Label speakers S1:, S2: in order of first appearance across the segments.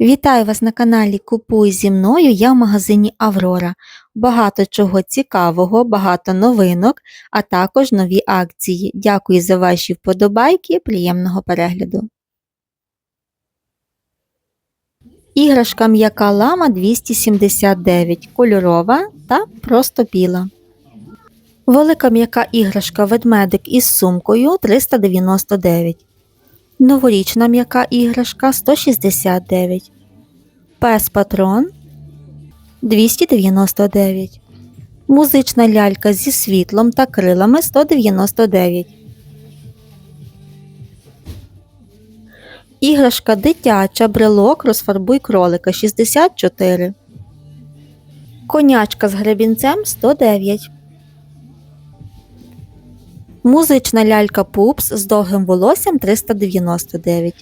S1: Вітаю вас на каналі Купуй зі мною. Я в магазині Аврора. Багато чого цікавого, багато новинок, а також нові акції. Дякую за ваші вподобайки. Приємного перегляду. Іграшка м'яка лама 279, кольорова та просто біла. Велика м'яка іграшка ведмедик із сумкою 399. Новорічна м'яка іграшка 169. Пес патрон 299. Музична лялька зі світлом та крилами 199. Іграшка дитяча брелок розфарбуй кролика 64. Конячка з гребінцем 109. Музична лялька Пупс з довгим волоссям 399.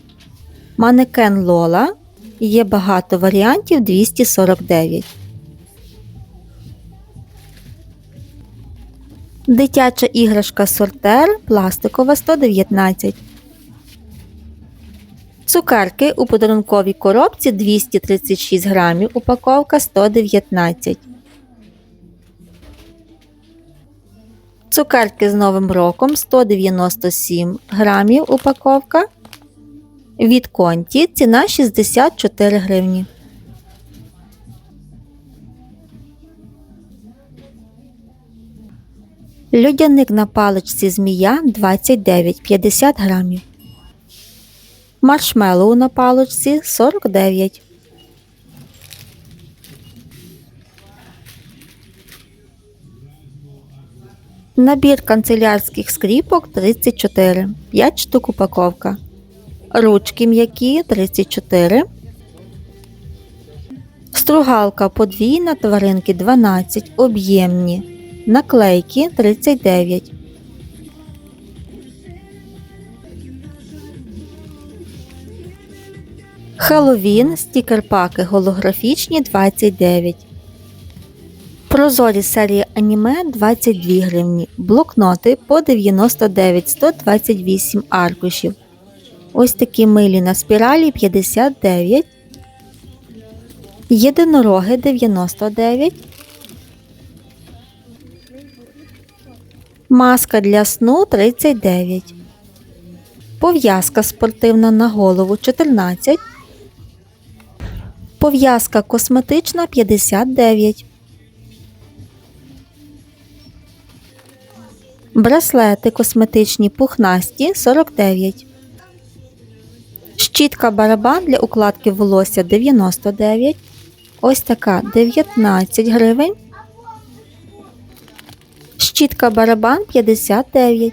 S1: Манекен Лола. Є багато варіантів 249. Дитяча іграшка Сортер пластикова 119. Цукерки у подарунковій коробці 236 грамів. Упаковка 119. Цукерки з Новим роком 197 грамів упаковка. Від конті ціна 64 гривні. Льодяник на паличці змія 29,50 грамів. Маршмеллоу на паличці 49. Набір канцелярських скріпок 34, 5 штук упаковка. Ручки м'які 34. Стругалка подвійна тваринки 12, об'ємні. Наклейки 39. Хеллоуін стікер-паки голографічні 29. Прозорі серії аніме 22 гривні. Блокноти по 99 128 аркушів. Ось такі милі на спіралі 59. Єдинороги 99. Маска для сну 39. Пов'язка спортивна на голову 14. Пов'язка косметична 59. Браслети косметичні пухнасті 49. Щітка барабан для укладки волосся 99. Ось така 19 гривень. Щітка барабан 59.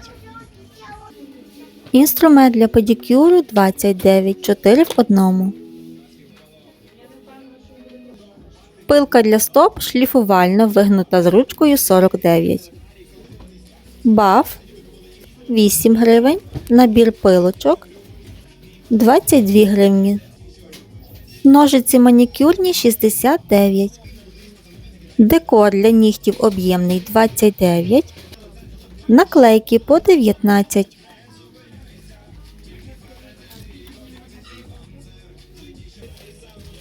S1: Інструмент для педикюру 29 4 в одному. Пилка для стоп шліфувальна вигнута з ручкою 49. Баф 8 гривень. Набір пилочок 22 гривні. Ножиці манікюрні 69. Декор для нігтів об'ємний 29. Наклейки по 19.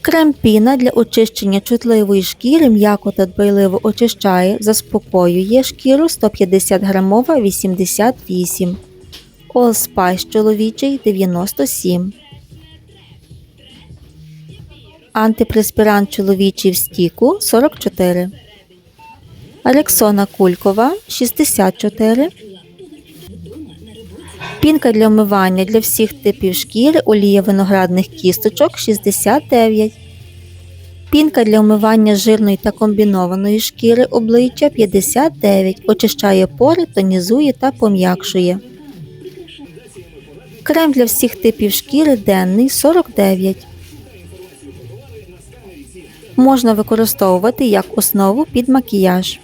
S1: Крем-піна для очищення чутливої шкіри м'яко та дбайливо очищає, заспокоює шкіру 150 грамова 88. All Spice чоловічий 97. Антипреспірант чоловічий в стіку 44. Рексона кулькова 64. Пінка для вмивання для всіх типів шкіри олія виноградних кісточок 69. Пінка для вмивання жирної та комбінованої шкіри обличчя 59. Очищає пори, тонізує та пом'якшує. Крем для всіх типів шкіри денний 49. Можна використовувати як основу під макіяж.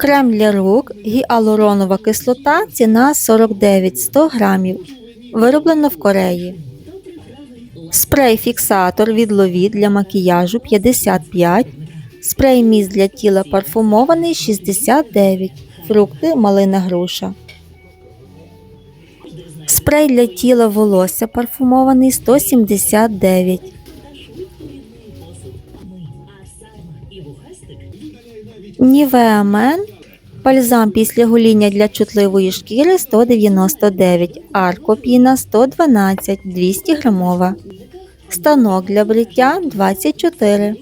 S1: Крем для рук гіалуронова кислота ціна 49 100 грамів. Вироблено в Кореї. Спрей-фіксатор від лові для макіяжу 55. Спрей міст для тіла парфумований 69. Фрукти малина груша. Спрей для тіла волосся парфумований 179. Men Бальзам після гоління для чутливої шкіри 199, аркопіна 112, 200 грамова. Станок для бриття 24.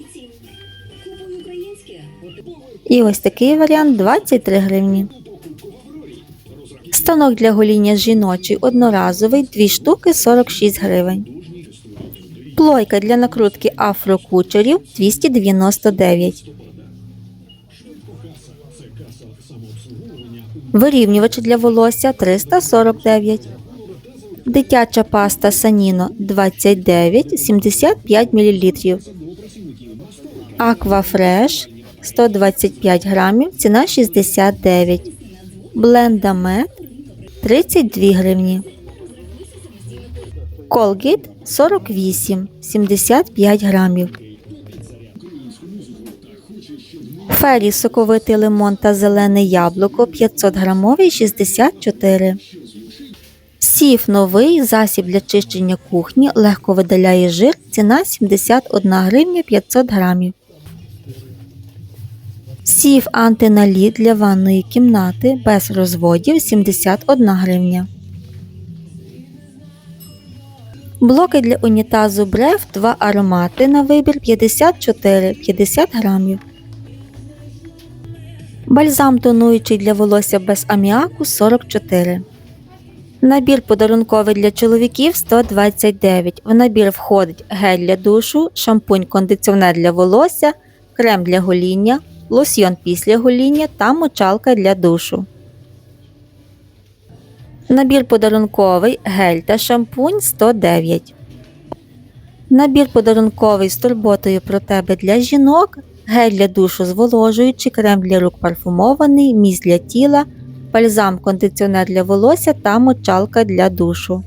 S1: І ось такий варіант 23 гривні. Станок для гоління жіночий одноразовий 2 штуки 46 гривень. Плойка для накрутки афрокучерів 299. Вирівнювач для волосся 349. Дитяча паста Саніно 29 75 мл. Аквафреш 125 грамів, ціна 69. Бленда Мед 32 гривні. Colgate 48 75 грамів. Фері соковитий лимон та зелене яблуко 500 грамовий 64. Сів новий засіб для чищення кухні легко видаляє жир. Ціна 71 гривня 500 грамів. Сів антиналіт для ванної кімнати без розводів 71 гривня. Блоки для унітазу Бреф 2 аромати на вибір 54 50 грамів. Бальзам тонуючий для волосся без аміаку 44. Набір подарунковий для чоловіків 129. В набір входить гель для душу, шампунь кондиціонер для волосся, крем для гоління, лосьйон після гоління та мочалка для душу. Набір подарунковий гель та шампунь 109. Набір подарунковий з турботою про тебе для жінок, гель для душу зволожуючий, крем для рук парфумований, міст для тіла, бальзам кондиціонер для волосся та мочалка для душу.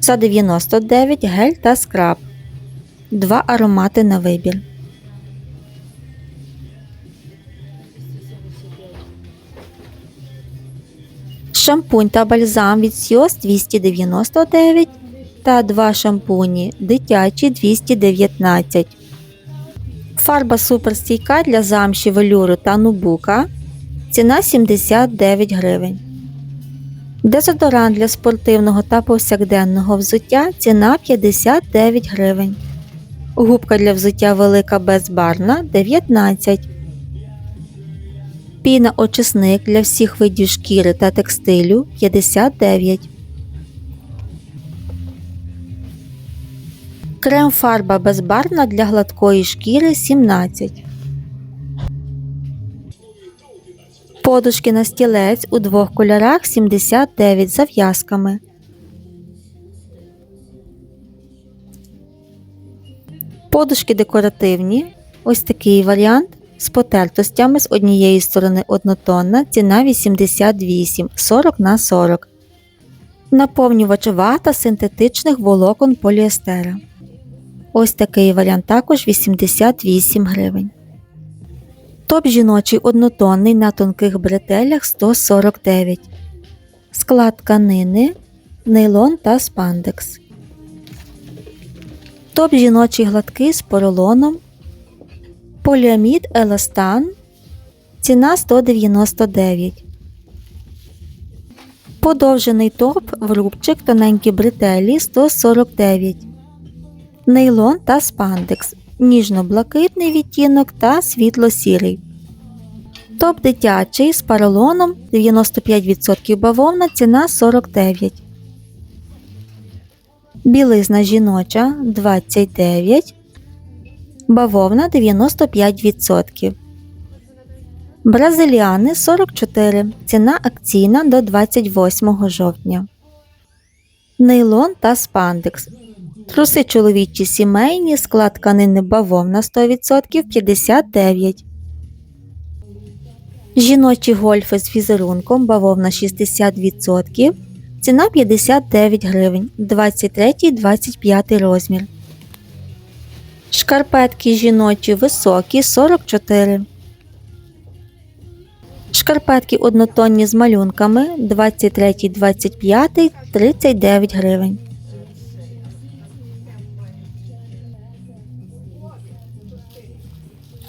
S1: За 99 гель та скраб. Два аромати на вибір. Шампунь та бальзам від Сіос 299 та два шампуні дитячі 219. Фарба суперстійка для замші велюру та нубука. Ціна 79 гривень. Дезодорант для спортивного та повсякденного взуття ціна 59 гривень. Губка для взуття велика безбарна 19. Піна очисник для всіх видів шкіри та текстилю 59. Крем фарба безбарвна для гладкої шкіри 17. Подушки на стілець у двох кольорах 79 з зав'язками. Подушки декоративні. Ось такий варіант з потертостями з однієї сторони однотонна, ціна 88 40 на 40. Наповнювач вата синтетичних волокон поліестера. Ось такий варіант також 88 гривень. Топ жіночий однотонний на тонких бретелях 149. Склад тканини, нейлон та спандекс. Топ жіночий гладкий з поролоном. Поліамід Еластан. Ціна 199. Подовжений топ в рубчик тоненькі бретелі 149 нейлон та спандекс, ніжно-блакитний відтінок та світло-сірий. Топ дитячий з паралоном 95% бавовна ціна 49. Білизна жіноча 29. Бавовна 95%. Бразиліани 44. Ціна акційна до 28 жовтня. Нейлон та спандекс Труси чоловічі сімейні, склад тканини бавовна 100% 59. Жіночі гольфи з візерунком бавовна 60%. Ціна 59 гривень 23-25 розмір. Шкарпетки жіночі високі 44. Шкарпетки однотонні з малюнками 23-25 39 гривень.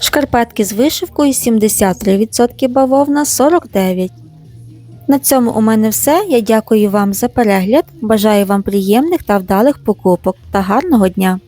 S1: Шкарпетки з вишивкою 73% бавовна 49%. На цьому у мене все. Я дякую вам за перегляд. Бажаю вам приємних та вдалих покупок та гарного дня!